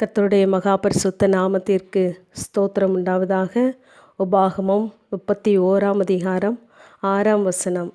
கர்த்தருடைய மகாபரிசுத்த நாமத்திற்கு ஸ்தோத்திரம் உண்டாவதாக. உபாகமம் முப்பத்தி ஓராம் அதிகாரம் ஆறாம் வசனம்.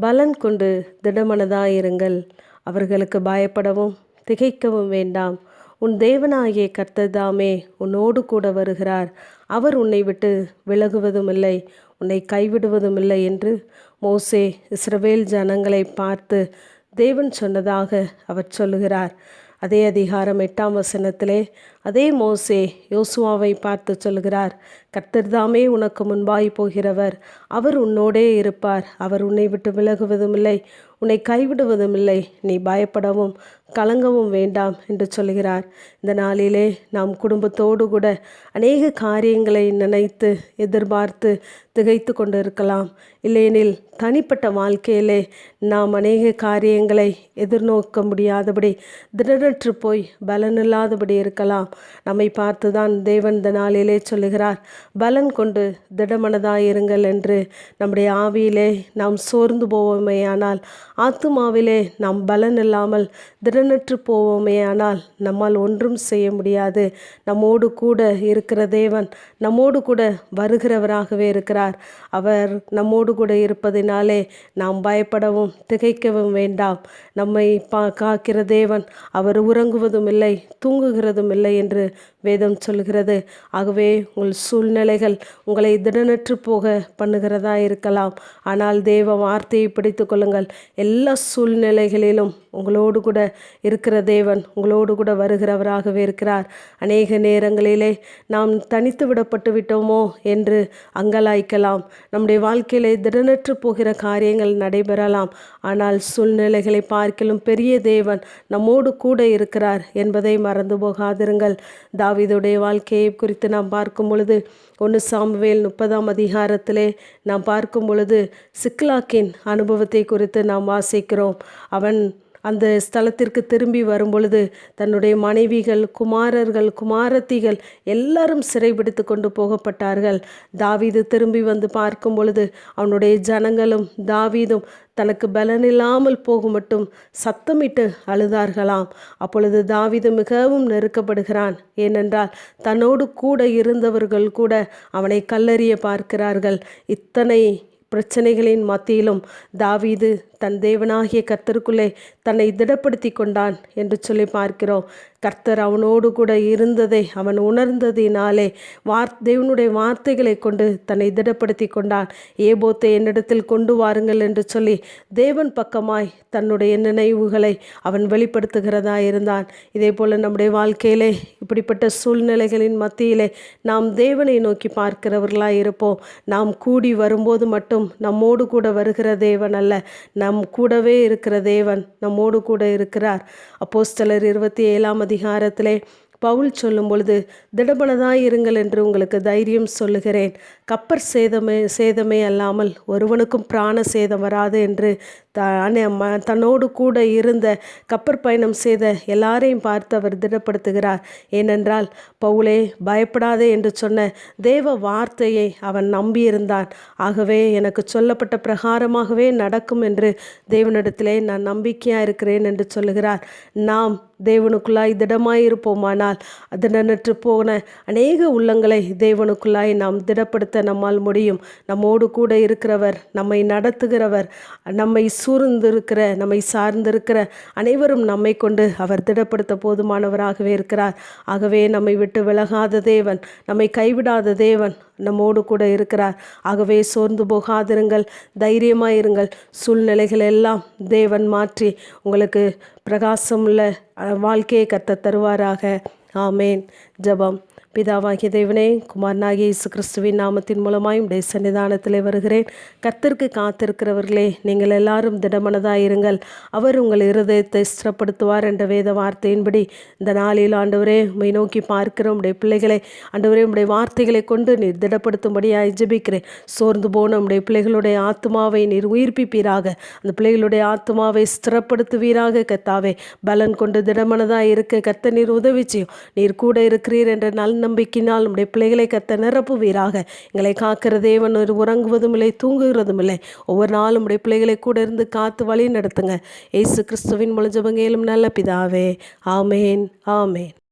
பலன் கொண்டு திடமனதாயிருங்கள். அவர்களுக்கு பயப்படவும் திகைக்கவும் வேண்டாம். உன் தேவனாகிய கர்த்ததாமே உன்னோடு கூட வருகிறார். அவர் உன்னை விட்டு விலகுவதும் இல்லை உன்னை கைவிடுவதும் இல்லை என்று மோசே இஸ்ரவேல் ஜனங்களை பார்த்து தேவன் சொன்னதாக அவர் சொல்லுகிறார். அதே அதிகாரம் எட்டாம் வசனத்திலே அதே மோசே யோசுவாவை பார்த்து சொல்கிறார் கர்த்தர்தாமே உனக்கு முன்பாய் போகிறவர். அவர் உன்னோடே இருப்பார். அவர் உன்னை விட்டு விலகுவதும் இல்லை உன்னை கைவிடுவதும் இல்லை நீ பயப்படவும் கலங்கவும் வேண்டாம் என்று சொல்கிறார் இந்த நாளிலே நாம் குடும்பத்தோடு கூட அநேக காரியங்களை நினைத்து எதிர்பார்த்து திகைத்து கொண்டிருக்கலாம். இல்லையெனில் தனிப்பட்ட வாழ்க்கையிலே நாம் அநேக காரியங்களை எதிர்நோக்க முடியாதபடி திடனற்று போய் பலனில்லாதபடி இருக்கலாம். நம்மை பார்த்துதான் தேவன் இந்த நாளிலே சொல்லுகிறார். பலன் கொண்டு திடமனதாயிருங்கள் என்று நம்முடைய ஆவியிலே நாம் சோர்ந்து போவோமேயானால் ஆத்துமாவிலே நாம் பலன் இல்லாமல் திடனற்று போவோமேயானால் நம்மால் ஒன்றும் செய்ய முடியாது. நம்மோடு கூட இருக்கிற தேவன் நம்மோடு கூட வருகிறவராகவே இருக்கிறார். அவர் நம்மோடு கூட இருப்பதினாலே நாம் பயப்படவும் திகைக்கவும் வேண்டாம். நம்மை பா காக்கிற தேவன் அவர் உறங்குவதும் இல்லை தூங்குகிறதும் இல்லை என்று வேதம் சொல்கிறது ஆகவே உங்கள் சூழ்நிலைகள் உங்களை திடனற்று போக பண்ணுகிறதா இருக்கலாம். ஆனால் தேவ வார்த்தையை பிடித்து கொள்ளுங்கள். எல்லா சூழ்நிலைகளிலும் உங்களோடு கூட இருக்கிற தேவன் உங்களோடு கூட வருகிறவராகவே இருக்கிறார். அநேக நேரங்களிலே நாம் தனித்து விடப்பட்டு விட்டோமோ என்று அங்கலாய்க்கலாம். நம்முடைய வாழ்க்கையிலே திடனற்று போகிற காரியங்கள் நடைபெறலாம். ஆனால் சூழ்நிலைகளை பார்க்கிலும் பெரிய தேவன் நம்மோடு கூட இருக்கிறார் என்பதை மறந்து போகாதிருங்கள். தாவிதுடைய வாழ்க்கையை குறித்து நாம் பார்க்கும் பொழுது ஒன்று சாமுவேல் முப்பதாம் அதிகாரத்திலே நாம் பார்க்கும் பொழுது சிக்லாக்கின் அனுபவத்தை குறித்து நாம் வாசிக்கிறோம். அவன் அந்த ஸ்தலத்திற்கு திரும்பி வரும்பொழுது தன்னுடைய மனைவிகள் குமாரர்கள் குமாரத்திகள் எல்லாரும் சிறைபிடித்து கொண்டு போகப்பட்டார்கள். தாவீது திரும்பி வந்து பார்க்கும் பொழுது அவனுடைய ஜனங்களும் தாவீதும் தனக்கு பலனில்லாமல் போகும் மட்டும் சத்தமிட்டு அழுதார்களாம். அப்பொழுது தாவிது மிகவும் நெருக்கப்படுகிறான். ஏனென்றால் தன்னோடு கூட இருந்தவர்கள் கூட அவனை கல்லறிய பார்க்கிறார்கள். இத்தனை பிரச்சனைகளின் மத்தியிலும் தாவீது தன் தேவனாகிய கர்த்தருக்குள்ளே தன்னை திடப்படுத்தி கொண்டான் என்று சொல்லி பார்க்கிறோம். கர்த்தர் அவனோடு கூட இருந்ததை அவன் உணர்ந்ததினாலே வார் தேவனுடைய வார்த்தைகளை கொண்டு தன்னை திடப்படுத்தி கொண்டான். ஏபோத்தை என்னிடத்தில் கொண்டு வாருங்கள் என்று சொல்லி தேவன் பக்கமாய் தன்னுடைய நினைவுகளை அவன் வெளிப்படுத்துகிறதா இருந்தான். இதே போல் நம்முடைய வாழ்க்கையிலே இப்படிப்பட்ட சூழ்நிலைகளின் மத்தியிலே நாம் தேவனை நோக்கி பார்க்கிறவர்களாக இருப்போம். நாம் கூடி வரும்போது மட்டும் நம்மோடு கூட வருகிற தேவன் அல்ல. நம் கூடவே இருக்கிற தேவன் நம்மோடு கூட இருக்கிறார். அப்போஸ்தலர் இருபத்தி ஏழாம் அதிகாரத்திலே பவுல் சொல்லும் பொழுது திடபலதாய் இருங்கள் என்று உங்களுக்கு தைரியம் சொல்லுகிறேன். கப்பர் சேதமே சேதமே அல்லாமல் ஒருவனுக்கும் பிராண சேதம் வராது என்று தன்னோடு கூட இருந்த கப்பர் பயணம் செய்த எல்லாரையும் பார்த்து அவர் திடப்படுத்துகிறார். ஏனென்றால் பவுலே பயப்படாதே என்று சொன்ன தேவ வார்த்தையை அவன் நம்பியிருந்தான். ஆகவே எனக்கு சொல்லப்பட்ட பிரகாரமாகவே நடக்கும் என்று தேவனிடத்திலே நான் நம்பிக்கையாக இருக்கிறேன் என்று சொல்லுகிறார். நாம் தேவனுக்குள்ளாய் திடமாயிருப்போமானால் அது திடனற்று போன அநேக உள்ளங்களை தேவனுக்குள்ளாய் நாம் திடப்படுத்த நம்மால் முடியும். நம்மோடு கூட இருக்கிறவர் நம்மை நடத்துகிறவர் நம்மை சூழ்ந்திருக்கிற நம்மை சார்ந்திருக்கிற அனைவரும் நம்மை கொண்டு அவர் திடப்படுத்த போதுமானவராகவே இருக்கிறார். ஆகவே நம்மை விட்டு விலகாத தேவன் நம்மை கைவிடாத தேவன் நம்மோடு கூட இருக்கிறார். ஆகவே சோர்ந்து போகாதிருங்கள் தைரியமாயிருங்கள். சூழ்நிலைகள் எல்லாம் தேவன் மாற்றி உங்களுக்கு பிரகாசமுள்ள வாழ்க்கையை கத்த தருவாராக. ஆமேன் ஜபம் பிதாவாகிய தேவனே குமாரனாகிய இயேசு கிறிஸ்துவின் நாமத்தின் மூலமாயும் உடைய சன்னிதானத்தில் வருகிறேன். கத்திற்கு காத்திருக்கிறவர்களே நீங்கள் எல்லாரும் திடமனதாயிருங்கள் அவர் உங்கள் இருதயத்தை ஸ்திரப்படுத்துவார் என்ற வேத வார்த்தையின்படி இந்த நாளில் ஆண்டவரே உண்மை நோக்கி பார்க்கிறோம். உடைய பிள்ளைகளை ஆண்டவரே உடைய வார்த்தைகளை கொண்டு நீர் திடப்படுத்தும்படியாக ஜெபிக்கிறேன். சோர்ந்து போன உடைய பிள்ளைகளுடைய ஆத்மாவை நீர் உயிர்ப்பிப்பீராக. அந்த பிள்ளைகளுடைய ஆத்மாவை ஸ்திரப்படுத்துவீராக கத்தாவே பலன் கொண்டு திடமனதாக இருக்க கத்த நீர் உதவிச்சியும் நீர் கூட இருக்கிறீர் என்ற நல் நம்பிக்கையினால் நம்முடைய பிள்ளைகளை கத்த நிரப்புவீராக. எங்களை காக்கிற தேவன் ஒரு உறங்குவதும் இல்லை தூங்குகிறதும் இல்லை. ஒவ்வொரு நாளும் உடைய பிள்ளைகளை கூட இருந்து காத்து வழி நடத்துங்க. ஏசு கிறிஸ்துவின் முழு நல்ல பிதாவே. ஆமேன் ஆமேன்.